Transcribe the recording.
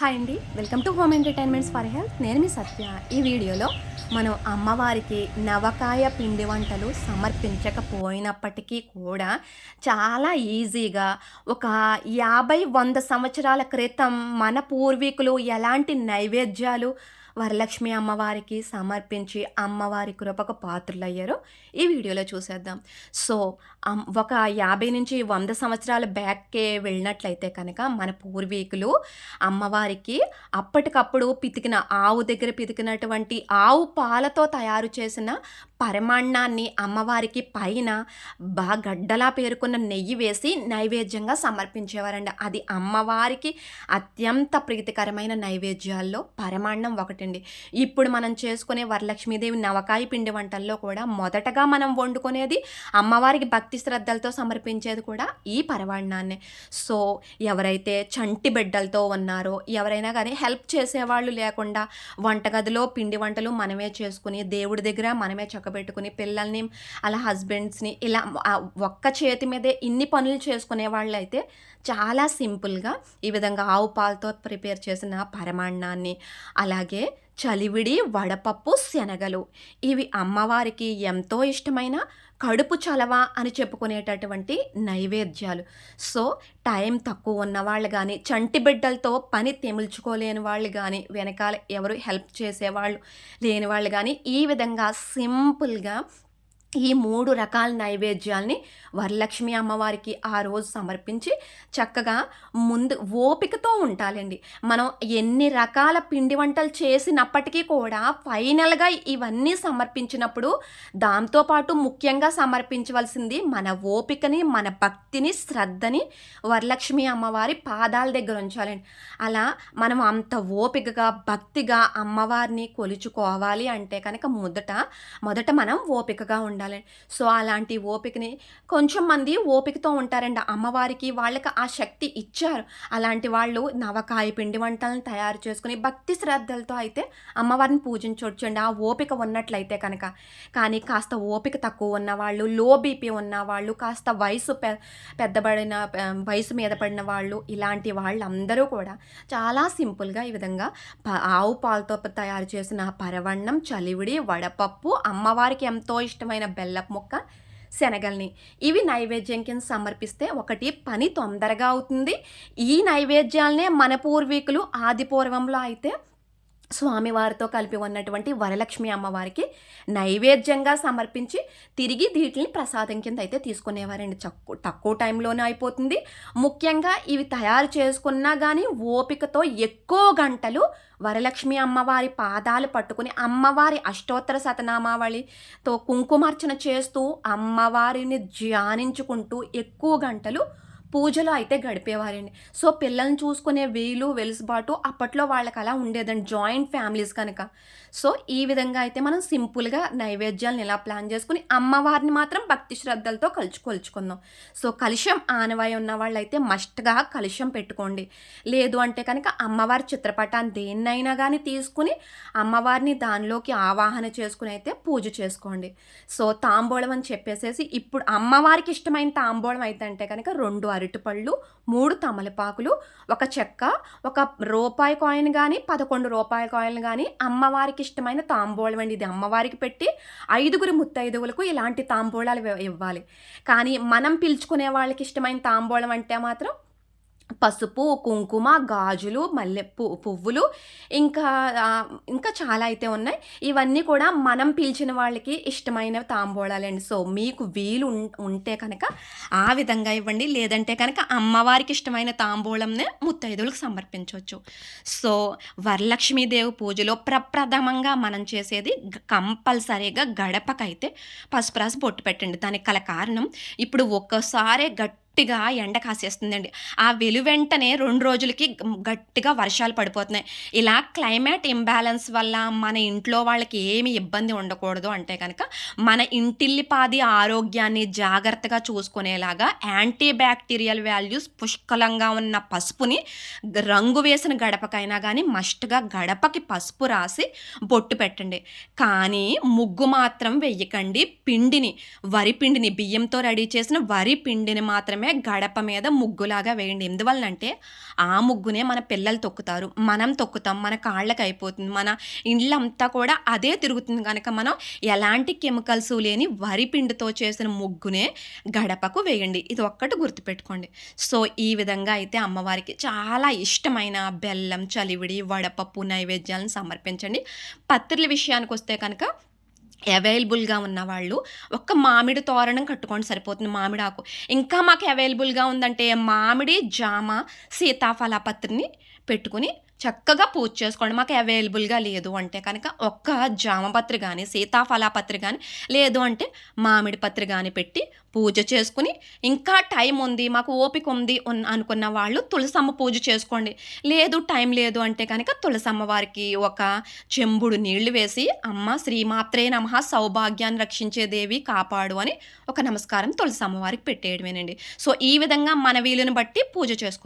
Hi అండి. Welcome to home entertainments for health. నేను మీ సత్య. ఈ వీడియోలో మనం అమ్మవారికి నవకాయ పిండి వంటలు సమర్పించకపోయినప్పటికీ కూడా చాలా ఈజీగా ఒక యాభై వంద సంవత్సరాల క్రితం మన పూర్వీకులు ఎలాంటి నైవేద్యాలు వరలక్ష్మి అమ్మవారికి సమర్పించి అమ్మవారి కృపకు పాత్రులయ్యారో. ఈ వీడియోలో చూసేద్దాం. సో ఒక యాభై నుంచి వంద సంవత్సరాల బ్యాక్కే వెళ్ళినట్లయితే కనుక మన పూర్వీకులు అమ్మవారికి అప్పటికప్పుడు పితికిన ఆవు దగ్గర పితికినటువంటి ఆవు పాలతో తయారు చేసిన పరమాన్నాన్ని అమ్మవారికి పైన బాగడ్డలా గడ్డలా పేరుకున్న నెయ్యి వేసి నైవేద్యంగా సమర్పించేవారండి అది అమ్మవారికి అత్యంత ప్రీతికరమైన నైవేద్యాల్లో పరమాన్నం ఒకటండి. ఇప్పుడు మనం చేసుకునే వరలక్ష్మీదేవి నవకాయ పిండి వంటల్లో కూడా మొదటగా మనం వండుకునేది అమ్మవారికి భక్తి శ్రద్ధలతో సమర్పించేది కూడా ఈ పరమాన్నాన్నే. సో ఎవరైతే చంటి బిడ్డలతో ఉన్నారో ఎవరైనా కానీ హెల్ప్ చేసేవాళ్ళు లేకుండా వంటగదిలో పిండి వంటలు మనమే చేసుకుని దేవుడి దగ్గర మనమే పక్కబెట్టుకుని పిల్లల్ని అలా హస్బెండ్స్ని ఇలా ఒక్క చేతి మీదే ఇన్ని పనులు చేసుకునే వాళ్ళు అయితే చాలా సింపుల్గా ఈ విధంగా ఆవు పాలతో ప్రిపేర్ చేసిన పరమాన్నాన్ని అలాగే చలివిడి వడపప్పు శనగలు. ఇవి అమ్మవారికి ఎంతో ఇష్టమైన కడుపు చలవ అని చెప్పుకునేటటువంటి నైవేద్యాలు. సో టైం తక్కువ ఉన్న వాళ్ళు కానీ చంటి బిడ్డలతో పని తెమిల్చుకోలేని వాళ్ళు కానీ వెనకాల ఎవరు హెల్ప్ చేసేవాళ్ళు లేని వాళ్ళు కానీ ఈ విధంగా సింపుల్గా ఈ మూడు రకాల నైవేద్యాల్ని వరలక్ష్మి అమ్మవారికి ఆ రోజు సమర్పించి చక్కగా ముందు ఓపికతో ఉండాలండి మనం ఎన్ని రకాల పిండి వంటలు చేసినప్పటికీ కూడా ఫైనల్గా ఇవన్నీ సమర్పించినప్పుడు దాంతోపాటు ముఖ్యంగా సమర్పించవలసింది మన ఓపికని మన భక్తిని శ్రద్ధని వరలక్ష్మి అమ్మవారి పాదాల దగ్గర ఉంచాలండి. అలా మనం అంత ఓపికగా భక్తిగా అమ్మవారిని కొలుచుకోవాలి అంటే కనుక మొదట మొదట మనం ఓపికగా ఉండాలి. ఉండాలి సో అలాంటి ఓపికని కొంచెం మంది ఓపికతో ఉంటారండి అమ్మవారికి వాళ్ళకి ఆ శక్తి ఇచ్చారు. అలాంటి వాళ్ళు నవకాయ పిండి వంటలను తయారు చేసుకుని భక్తి శ్రద్ధలతో అయితే అమ్మవారిని పూజించవచ్చండి ఆ ఓపిక ఉన్నట్లయితే కనుక. కానీ కాస్త ఓపిక తక్కువ ఉన్న వాళ్ళు లో బీపీ ఉన్న వాళ్ళు కాస్త వయసు పె పెద్దబడిన వయసు మీద పడిన వాళ్ళు ఇలాంటి వాళ్ళందరూ కూడా చాలా సింపుల్గా ఈ విధంగా ఆవు పాలతో తయారు చేసిన పరవన్నం చలివిడి వడపప్పు అమ్మవారికి ఎంతో ఇష్టమైన బెల్లపు ముక్క శనగల్ని. ఇవి నైవేద్యం కింద సమర్పిస్తే ఒకటి పని తొందరగా అవుతుంది. ఈ నైవేద్యాలనే మన పూర్వీకులు ఆది పూర్వంలో అయితే స్వామివారితో కలిపి ఉన్నటువంటి వరలక్ష్మి అమ్మవారికి నైవేద్యంగా సమర్పించి తిరిగి వీటిని ప్రసాదం కింద అయితే తీసుకునేవారండి. చక్కు తక్కువ టైంలోనే అయిపోతుంది. ముఖ్యంగా ఇవి తయారు చేసుకున్నా కానీ ఓపికతో ఎక్కువ గంటలు వరలక్ష్మి అమ్మవారి పాదాలు పట్టుకుని అమ్మవారి అష్టోత్తర శతనామావళితో కుంకుమార్చన చేస్తూ అమ్మవారిని ధ్యానించుకుంటూ ఎక్కువ గంటలు పూజలో అయితే గడిపేవారండి. సో పిల్లల్ని చూసుకునే వీలు వెలుసుబాటు అప్పట్లో వాళ్ళకి అలా ఉండేదండి. జాయింట్ ఫ్యామిలీస్ కనుక. సో ఈ విధంగా అయితే మనం సింపుల్గా నైవేద్యాలను ఇలా ప్లాన్ చేసుకుని అమ్మవారిని మాత్రం భక్తి శ్రద్ధలతో కలుచు కొలుచుకుందాం. సో కలుషం ఆనవాయి ఉన్న వాళ్ళైతే మస్ట్గా కలుషం పెట్టుకోండి. లేదు అంటే కనుక అమ్మవారి చిత్రపటాన్ని దేన్నైనా కానీ తీసుకుని అమ్మవారిని దానిలోకి ఆవాహన చేసుకుని అయితే పూజ చేసుకోండి. సో తాంబూలం అని చెప్పేసేసి ఇప్పుడు అమ్మవారికి ఇష్టమైన తాంబూలం అయితే అంటే కనుక రెండు అరటిపళ్ళు మూడు తమలపాకులు ఒక చెక్క ఒక రూపాయి కాయిన్ కానీ పదకొండు రూపాయల కాయిన్ కానీ అమ్మవారికి ఇష్టమైన తాంబూలం అండి. ఇది అమ్మవారికి పెట్టి ఐదుగురు ముత్తైదువులకు ఇలాంటి తాంబూలాలు ఇవ్వాలి. కానీ మనం పిలుచుకునే వాళ్ళకి ఇష్టమైన తాంబూలం అంటే మాత్రం పసుపు కుంకుమ గాజులు మల్లె పువ్వు పువ్వులు ఇంకా ఇంకా చాలా అయితే ఉన్నాయి. ఇవన్నీ కూడా మనం పిలిచిన వాళ్ళకి ఇష్టమైన తాంబూలాలండి. సో మీకు వీలు ఉం- ఉంటే కనుక ఆ విధంగా ఇవ్వండి. లేదంటే కనుక అమ్మవారికి ఇష్టమైన తాంబూలంనే ముత్తైదువులకు సమర్పించవచ్చు. సో వరలక్ష్మీదేవి పూజలో ప్రప్రథమంగా మనం చేసేది కంపల్సరీగా గడపకైతే పసుపు రాసి బొట్టు పెట్టండి. దానికి గల కారణం ఇప్పుడు ఒక్కసారే గట్టి గట్టిగా ఎండ కాసేస్తుందండి. ఆ వెలు వెంటనే రెండు రోజులకి గట్టిగా వర్షాలు పడిపోతున్నాయి. ఇలా క్లైమేట్ ఇంబ్యాలెన్స్ వల్ల మన ఇంట్లో వాళ్ళకి ఏమి ఇబ్బంది ఉండకూడదు అంటే కనుక మన ఇంటిల్లిపాది ఆరోగ్యాన్ని జాగ్రత్తగా చూసుకునేలాగా యాంటీ బ్యాక్టీరియల్ వాల్యూస్ పుష్కలంగా ఉన్న పసుపుని రంగు వేసిన గడపకైనా కానీ మస్ట్గా గడపకి పసుపు రాసి బొట్టు పెట్టండి. కానీ ముగ్గు మాత్రం వెయ్యకండి. పిండిని వరి పిండిని బియ్యంతో రెడీ చేసిన వరి పిండిని మాత్రమే వెంటనే గడప మీద ముగ్గులాగా వేయండి. ఎందువల్లంటే ఆ ముగ్గునే మన పిల్లలు తొక్కుతారు. మనం తొక్కుతాం మన కాళ్ళకి అయిపోతుంది మన ఇండ్లంతా కూడా అదే తిరుగుతుంది కనుక మనం ఎలాంటి కెమికల్స్ లేని వరి పిండితో చేసిన ముగ్గునే గడపకు వేయండి. ఇది ఒక్కటి గుర్తుపెట్టుకోండి. సో ఈ విధంగా అయితే అమ్మవారికి చాలా ఇష్టమైన బెల్లం చలివిడి వడపప్పు నైవేద్యాలను సమర్పించండి. పత్రిల విషయానికి వస్తే కనుక అవైలబుల్గా ఉన్న వాళ్ళు ఒక్క మామిడి తోరణం కట్టుకోండి సరిపోతుంది మామిడి ఆకు. ఇంకా మాకు అవైలబుల్గా ఉందంటే మామిడి జామ సీతాఫల పత్రిని పెట్టుకుని చక్కగా పూజ చేసుకోండి. మాకు అవైలబుల్గా లేదు అంటే కనుక ఒక్క జామపత్రి కానీ సీతాఫలపత్రి కానీ లేదు అంటే మామిడి పత్రి కానీ పెట్టి పూజ చేసుకుని ఇంకా టైం ఉంది మాకు ఓపిక ఉంది అనుకున్న వాళ్ళు తులసమ్మ పూజ చేసుకోండి. లేదు టైం లేదు అంటే కనుక తులసమ్మ వారికి ఒక చెంబుడు నీళ్ళు వేసి అమ్మ శ్రీమాత్రే నమ సౌభాగ్యాన్ని రక్షించే దేవి కాపాడు అని ఒక నమస్కారం తులసమ్మ వారికి పెట్టేయడమేనండి. సో ఈ విధంగా మన వీలుని బట్టి పూజ చేసుకోండి